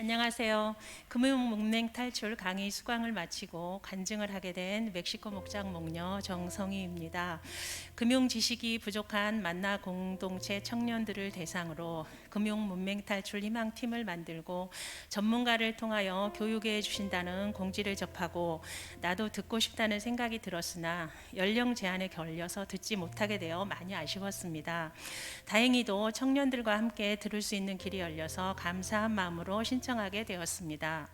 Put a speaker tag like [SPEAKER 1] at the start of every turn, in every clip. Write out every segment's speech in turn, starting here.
[SPEAKER 1] 안녕하세요. 금융문맹 탈출 강의 수강을 마치고 간증을 하게 된 멕시코 목장 목녀 정성희입니다. 금융 지식이 부족한 만나 공동체 청년들을 대상으로 금융 문맹 탈출 희망팀을 만들고 전문가를 통하여 교육해 주신다는 공지를 접하고 나도 듣고 싶다는 생각이 들었으나 연령 제한에 걸려서 듣지 못하게 되어 많이 아쉬웠습니다. 다행히도 청년들과 함께 들을 수 있는 길이 열려서 감사한 마음으로 신청 하게 되었습니다.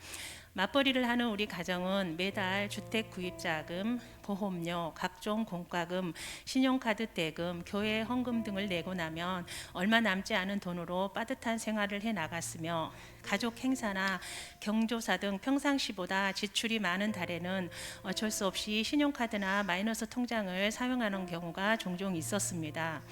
[SPEAKER 1] 맞벌이를 하는 우리 가정은 매달 주택 구입 자금, 보험료, 각종 공과금, 신용카드 대금, 교회 헌금 등을 내고 나면 얼마 남지 않은 돈으로 빠듯한 생활을 해 나갔으며 가족 행사나 경조사 등 평상시보다 지출이 많은 달에는 어쩔 수 없이 신용카드나 마이너스 통장을 사용하는 경우가 종종 있었습니다.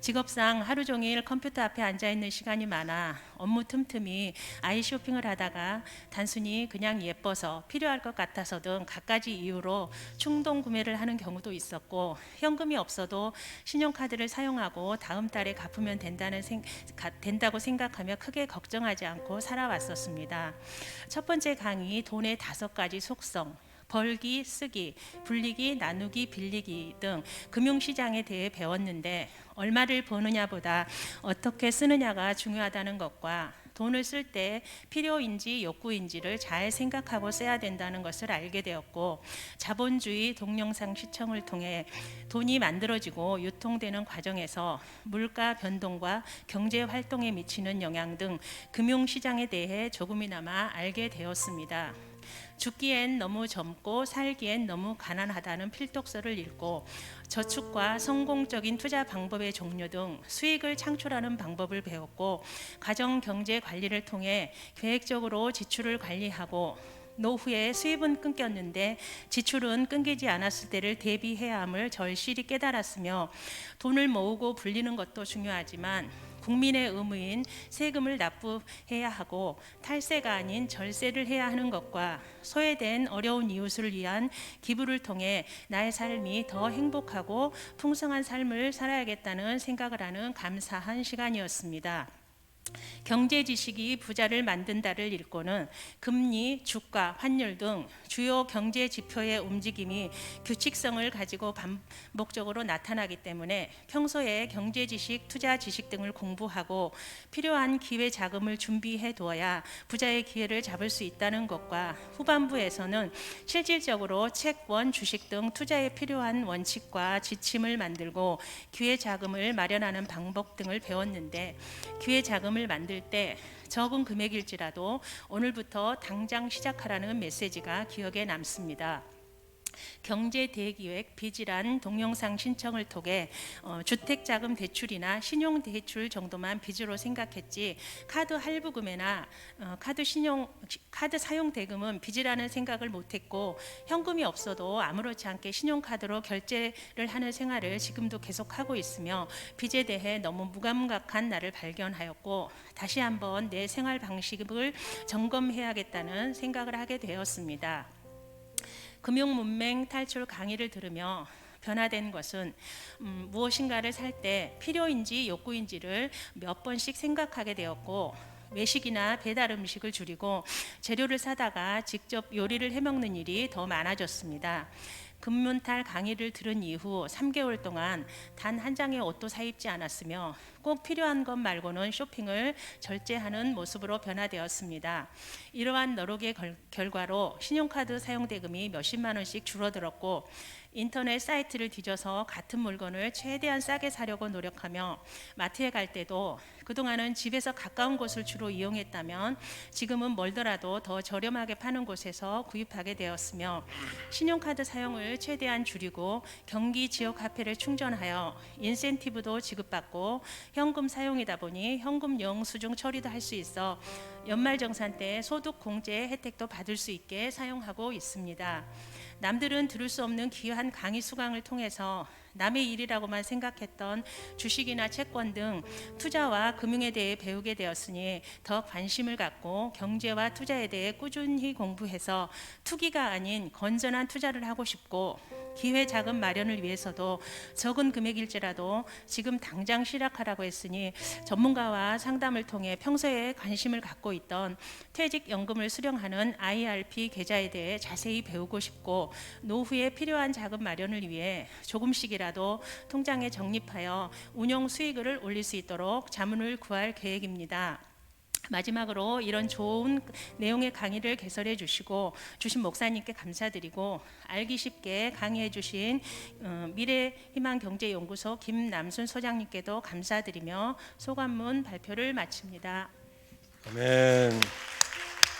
[SPEAKER 1] 직업상 하루 종일 컴퓨터 앞에 앉아 있는 시간이 많아 업무 틈틈이 아이 쇼핑을 하다가 단순히 그냥 예뻐서 필요할 것 같아서 등 갖가지 이유로 충동 구매를 하는 경우도 있었고 현금이 없어도 신용카드를 사용하고 다음 달에 갚으면 된다는 생, 가, 된다고 생각하며 크게 걱정하지 않고 살아왔었습니다. 첫 번째 강의 돈의 다섯 가지 속성 벌기, 쓰기, 불리기, 나누기, 빌리기 등 금융시장에 대해 배웠는데 얼마를 버느냐보다 어떻게 쓰느냐가 중요하다는 것과 돈을 쓸 때 필요인지 욕구인지를 잘 생각하고 써야 된다는 것을 알게 되었고 자본주의 동영상 시청을 통해 돈이 만들어지고 유통되는 과정에서 물가 변동과 경제 활동에 미치는 영향 등 금융 시장에 대해 조금이나마 알게 되었습니다. 죽기엔 너무 젊고 살기엔 너무 가난하다는 필독서를 읽고 저축과 성공적인 투자 방법의 종류 등 수익을 창출하는 방법을 배웠고 가정 경제 관리를 통해 계획적으로 지출을 관리하고 노후에 수입은 끊겼는데 지출은 끊기지 않았을 때를 대비해야 함을 절실히 깨달았으며 돈을 모으고 불리는 것도 중요하지만 국민의 의무인 세금을 납부해야 하고 탈세가 아닌 절세를 해야 하는 것과 소외된 어려운 이웃을 위한 기부를 통해 나의 삶이 더 행복하고 풍성한 삶을 살아야겠다는 생각을 하는 감사한 시간이었습니다. 경제 지식이 부자를 만든다를 읽고는 금리, 주가, 환율 등 주요 경제 지표의 움직임이 규칙성을 가지고 반복적으로 나타나기 때문에 평소에 경제 지식, 투자 지식 등을 공부하고 필요한 기회 자금을 준비해 두어야 부자의 기회를 잡을 수 있다는 것과 후반부에서는 실질적으로 채권, 주식 등 투자에 필요한 원칙과 지침을 만들고 기회 자금을 마련하는 방법 등을 배웠는데 기회 자금 을 만들 때 적은 금액일지라도 오늘부터 당장 시작하라는 메시지가 기억에 남습니다. 경제 대기획 비질한 동영상 신청을 통해 어, 주택 자금 대출이나 신용 대출 정도만 빚으로 생각했지 카드 할부 구매나 어, 카드 신용 카드 사용 대금은 빚이라는 생각을 못했고 현금이 없어도 아무렇지 않게 신용카드로 결제를 하는 생활을 지금도 계속하고 있으며 빚에 대해 너무 무감각한 나를 발견하였고 다시 한번 내 생활 방식을 점검해야겠다는 생각을 하게 되었습니다. 금융 문맹 탈출 강의를 들으며 변화된 것은 음, 무엇인가를 살 때 필요인지 욕구인지를 몇 번씩 생각하게 되었고 외식이나 배달 음식을 줄이고 재료를 사다가 직접 요리를 해 먹는 일이 더 많아졌습니다. 금문탈 강의를 들은 이후 3개월 동안 단 한 장의 옷도 사 입지 않았으며 꼭 필요한 것 말고는 쇼핑을 절제하는 모습으로 변화되었습니다. 이러한 노력의 결과로 신용카드 사용 대금이 몇십만 원씩 줄어들었고 인터넷 사이트를 뒤져서 같은 물건을 최대한 싸게 사려고 노력하며 마트에 갈 때도 그동안은 집에서 가까운 곳을 주로 이용했다면 지금은 멀더라도 더 저렴하게 파는 곳에서 구입하게 되었으며 신용카드 사용을 최대한 줄이고 경기 지역 화폐를 충전하여 인센티브도 지급받고 현금 사용이다 보니 현금 영수증 처리도 할 수 있어 연말정산 때 소득 공제 혜택도 받을 수 있게 사용하고 있습니다. 남들은 들을 수 없는 귀한 강의 수강을 통해서 남의 일이라고만 생각했던 주식이나 채권 등 투자와 금융에 대해 배우게 되었으니 더 관심을 갖고 경제와 투자에 대해 꾸준히 공부해서 투기가 아닌 건전한 투자를 하고 싶고 기회 자금 마련을 위해서도 적은 금액일지라도 지금 당장 시작하라고 했으니 전문가와 상담을 통해 평소에 관심을 갖고 있던 퇴직연금을 수령하는 IRP 계좌에 대해 자세히 배우고 싶고 노후에 필요한 자금 마련을 위해 조금씩이라도 통장에 적립하여 운용 수익을 올릴 수 있도록 자문을 구할 계획입니다. 마지막으로 이런 좋은 내용의 강의를 개설해 주시고 주신 목사님께 감사드리고 알기 쉽게 강의해 주신 어, 미래희망경제연구소 김남순 소장님께도 감사드리며 소감문 발표를 마칩니다.
[SPEAKER 2] 아멘.